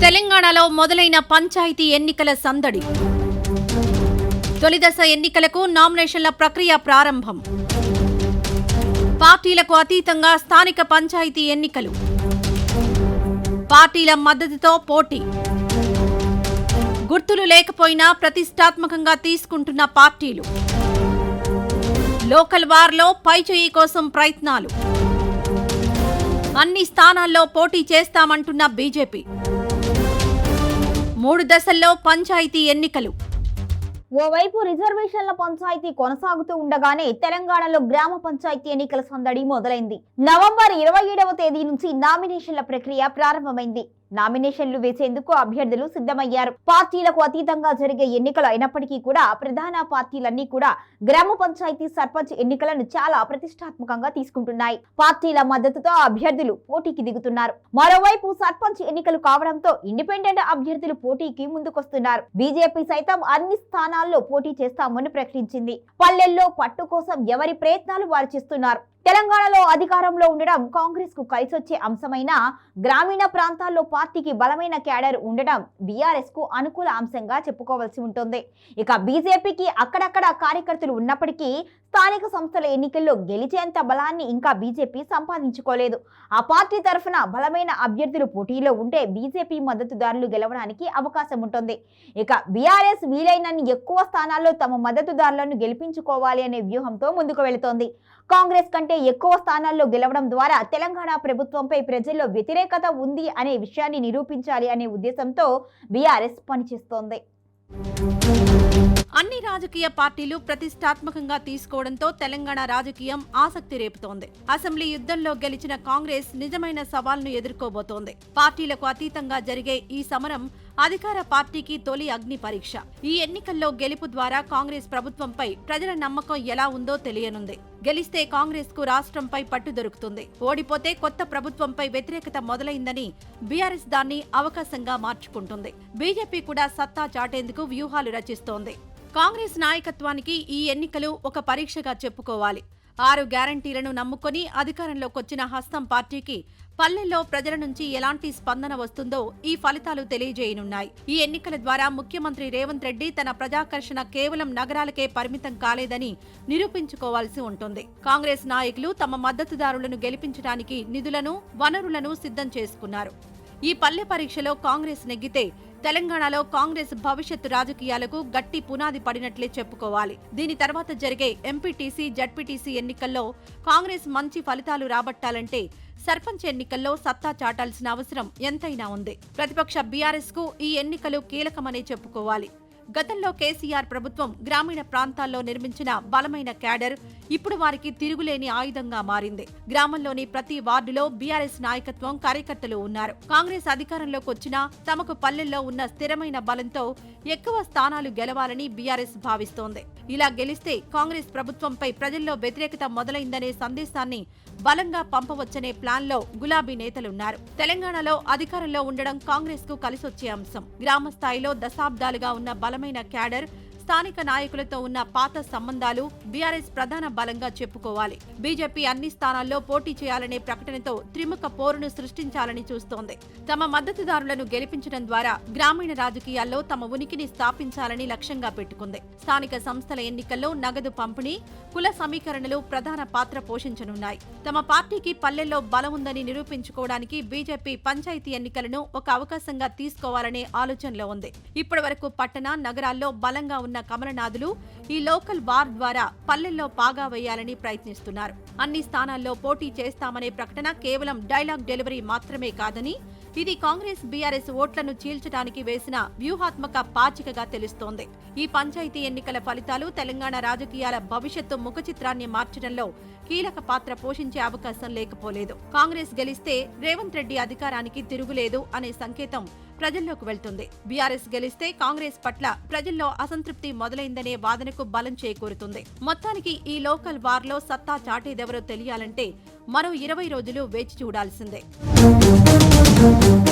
తెలంగాణలో మొదలైన పంచాయతీ ఎన్నికల సందడి. తొలిదశ ఎన్నికలకు నామినేషన్ల ప్రక్రియ ప్రారంభం. పార్టీలకు అతీతంగా స్థానిక పంచాయతీ ఎన్నికలు. పార్టీల మద్దతుతో పోటీ. గుర్తులు లేకపోయినా ప్రతిష్టాత్మకంగా తీసుకుంటున్న పార్టీలు. లోకల్ వార్లో పైచేయి కోసం ప్రయత్నాలు. అన్ని స్థానాల్లో పోటీ చేస్తామంటున్న బీజేపీ. మూడు దశల్లో పంచాయతీ ఎన్నికలు. ఓవైపు రిజర్వేషన్ల పంచాయతీ కొనసాగుతూ ఉండగానే తెలంగాణలో గ్రామ పంచాయతీ ఎన్నికల సందడి మొదలైంది. నవంబర్ ఇరవై ఏడవ తేదీ నుంచి నామినేషన్ల ప్రక్రియ ప్రారంభమైంది. నామినేషన్లు వేసేందుకు అభ్యర్థులు సిద్ధమయ్యారు. పార్టీలకు అతీతంగా జరిగే ఎన్నికలు అయినప్పటికీ కూడా ప్రధాన పార్టీలన్నీ కూడా గ్రామ పంచాయతీ సర్పంచ్ ఎన్నికలను చాలా ప్రతిష్టాత్మకంగా తీసుకుంటున్నాయి. పార్టీల మద్దతుతో అభ్యర్థులు పోటీకి దిగుతున్నారు. మరోవైపు సర్పంచ్ ఎన్నికలు కావడంతో ఇండిపెండెంట్ అభ్యర్థులు పోటీకి ముందుకొస్తున్నారు. బీజేపీ సైతం అన్ని స్థానాల్లో పోటీ చేస్తామని ప్రకటించింది. పల్లెల్లో పట్టు కోసం ఎవరి ప్రయత్నాలు వారు చేస్తున్నారు? తెలంగాణలో అధికారంలో ఉండడం కాంగ్రెస్కు కలిసొచ్చే అంశమైన గ్రామీణ ప్రాంతాల్లో పార్టీకి బలమైన క్యాడర్ ఉండడం బీఆర్ఎస్కు అనుకూల అంశంగా చెప్పుకోవాల్సి ఉంటుంది. ఇక బీజేపీకి అక్కడక్కడ కార్యకర్తలు ఉన్నప్పటికీ స్థానిక సంస్థల ఎన్నికల్లో గెలిచేంత బలాన్ని ఇంకా బీజేపీ సంపాదించుకోలేదు. ఆ పార్టీ తరఫున బలమైన అభ్యర్థులు పోటీలో ఉంటే బీజేపీ మద్దతుదారులు గెలవడానికి అవకాశం ఉంటుంది. ఇక బీఆర్ఎస్ వీలైనన్ని ఎక్కువ స్థానాల్లో తమ మద్దతుదారులను గెలిపించుకోవాలి అనే వ్యూహంతో ముందుకు వెళుతోంది. కాంగ్రెస్ కంటే ఎక్కువ స్థానాల్లో గెలవడం ద్వారా తెలంగాణ ప్రభుత్వంపై ప్రజల్లో వ్యతిరేకత ఉంది అనే విషయాన్ని నిరూపించాలి అనే ఉద్దేశంతో బీఆర్ఎస్ పనిచేస్తోంది. అన్ని రాజకీయ పార్టీలు ప్రతిష్టాత్మకంగా తీసుకోవడంతో తెలంగాణ రాజకీయం ఆసక్తి రేపుతోంది. అసెంబ్లీ యుద్ధంలో గెలిచిన కాంగ్రెస్ నిజమైన సవాల్ను ఎదుర్కోబోతోంది. పార్టీలకు అతీతంగా జరిగే ఈ సమరం అధికార పార్టీకి తొలి అగ్ని పరీక్ష. ఈ ఎన్నికల్లో గెలుపు ద్వారా కాంగ్రెస్ ప్రభుత్వంపై ప్రజల నమ్మకం ఎలా ఉందో తెలియనుంది. గెలిస్తే కాంగ్రెస్కు రాష్ట్రంపై పట్టు దొరుకుతుంది. ఓడిపోతే కొత్త ప్రభుత్వంపై వ్యతిరేకత మొదలైందని బీఆర్ఎస్ దాన్ని అవకాశంగా మార్చుకుంటుంది. బీజేపీ కూడా సత్తా చాటేందుకు వ్యూహాలు రచిస్తోంది. కాంగ్రెస్ నాయకత్వానికి ఈ ఎన్నికలు ఒక పరీక్షగా చెప్పుకోవాలి. ఆరు గ్యారంటీలను నమ్ముకొని అధికారంలోకొచ్చిన హస్తం పార్టీకి పల్లెల్లో ప్రజల నుంచి ఎలాంటి స్పందన వస్తుందో ఈ ఫలితాలు తెలియజేయనున్నాయి. ఈ ఎన్నికల ద్వారా ముఖ్యమంత్రి రేవంత్ రెడ్డి తన ప్రజాకర్షణ కేవలం నగరాలకే పరిమితం కాలేదని నిరూపించుకోవాల్సి ఉంటుంది. కాంగ్రెస్ నాయకులు తమ మద్దతుదారులను గెలిపించడానికి నిధులను వనరులను సిద్ధం చేసుకున్నారు. ఈ పల్లె పరీక్షలో కాంగ్రెస్ నెగ్గితే తెలంగాణలో కాంగ్రెస్ భవిష్యత్తు రాజకీయాలకు గట్టి పునాది పడినట్లే చెప్పుకోవాలి. దీని తర్వాత జరిగే ఎంపీటీసీ జడ్పీటీసీ ఎన్నికల్లో కాంగ్రెస్ మంచి ఫలితాలు రాబట్టాలంటే సర్పంచ్ ఎన్నికల్లో సత్తా చాటాల్సిన అవసరం ఎంతైనా ఉంది. ప్రతిపక్ష బీఆర్ఎస్కు ఈ ఎన్నికలు కీలకమనే చెప్పుకోవాలి. గతంలో కేసీఆర్ ప్రభుత్వం గ్రామీణ ప్రాంతాల్లో నిర్మించిన బలమైన క్యాడర్ ఇప్పుడు వారికి తిరుగులేని ఆయుధంగా మారింది. గ్రామంలోని ప్రతి వార్డులో బీఆర్ఎస్ నాయకత్వం కార్యకర్తలు ఉన్నారు. కాంగ్రెస్ అధికారంలోకి వచ్చినా తమకు పల్లెల్లో ఉన్న స్థిరమైన బలంతో ఎక్కువ స్థానాలు గెలవాలని బీఆర్ఎస్ భావిస్తోంది. ఇలా గెలిస్తే కాంగ్రెస్ ప్రభుత్వంపై ప్రజల్లో వ్యతిరేకత మొదలైందనే సందేశాన్ని బలంగా పంపవచ్చనే ప్లాన్లో గులాబీ నేతలున్నారు. తెలంగాణలో అధికారంలో ఉండడం కాంగ్రెస్కు కలిసొచ్చే అంశం. గ్రామ స్థాయిలో దశాబ్దాలుగా ఉన్న బలమైన క్యాడర్ స్థానిక నాయకులతో ఉన్న పాత సంబంధాలు బీఆర్ఎస్ ప్రధాన బలంగా చెప్పుకోవాలి. బీజేపీ అన్ని స్థానాల్లో పోటీ చేయాలనే ప్రకటనతో త్రిముఖ పోరును సృష్టించాలని చూస్తోంది. తమ మద్దతుదారులను గెలిపించడం ద్వారా గ్రామీణ రాజకీయాల్లో తమ ఉనికిని స్థాపించాలని లక్ష్యంగా పెట్టుకుంది. స్థానిక సంస్థల ఎన్నికల్లో నగదు పంపిణీ కుల సమీకరణలు ప్రధాన పాత్ర పోషించనున్నాయి. తమ పార్టీకి పల్లెల్లో బలం ఉందని నిరూపించుకోవడానికి బీజేపీ పంచాయతీ ఎన్నికలను ఒక అవకాశంగా తీసుకోవాలనే ఆలోచనలో ఉంది. ఇప్పటి వరకు పట్టణ నగరాల్లో బలంగా ఉన్న కమలనాథులు ఈ లోకల్ వార్ ద్వారా పల్లెల్లో పాగా వేయాలని ప్రయత్నిస్తున్నారు. అన్ని స్థానాల్లో పోటీ చేస్తామనే ప్రకటన కేవలం డైలాగ్ డెలివరీ మాత్రమే కాదని ఇది కాంగ్రెస్ బీఆర్ఎస్ ఓట్లను చీల్చడానికి వేసిన వ్యూహాత్మక పాచికగా తెలుస్తోంది. ఈ పంచాయతీ ఎన్నికల ఫలితాలు తెలంగాణ రాజకీయాల భవిష్యత్తు ముఖ చిత్రాన్ని మార్చడంలో కీలక పాత్ర పోషించే అవకాశం లేకపోలేదు. కాంగ్రెస్ గెలిస్తే రేవంత్ రెడ్డి అధికారానికి తిరుగులేదు అనే సంకేతం ప్రజల్లోకి వెళ్తుంది. బీఆర్ఎస్ గెలిస్తే కాంగ్రెస్ పట్ల ప్రజల్లో అసంతృప్తి మొదలైందనే వాదనకు బలం చేకూరుతుంది. మొత్తానికి ఈ లోకల్ వార్లో సత్తా చాటేదెవరో తెలియాలంటే మరో ఇరవై రోజులు వేచి చూడాల్సిందే. thank you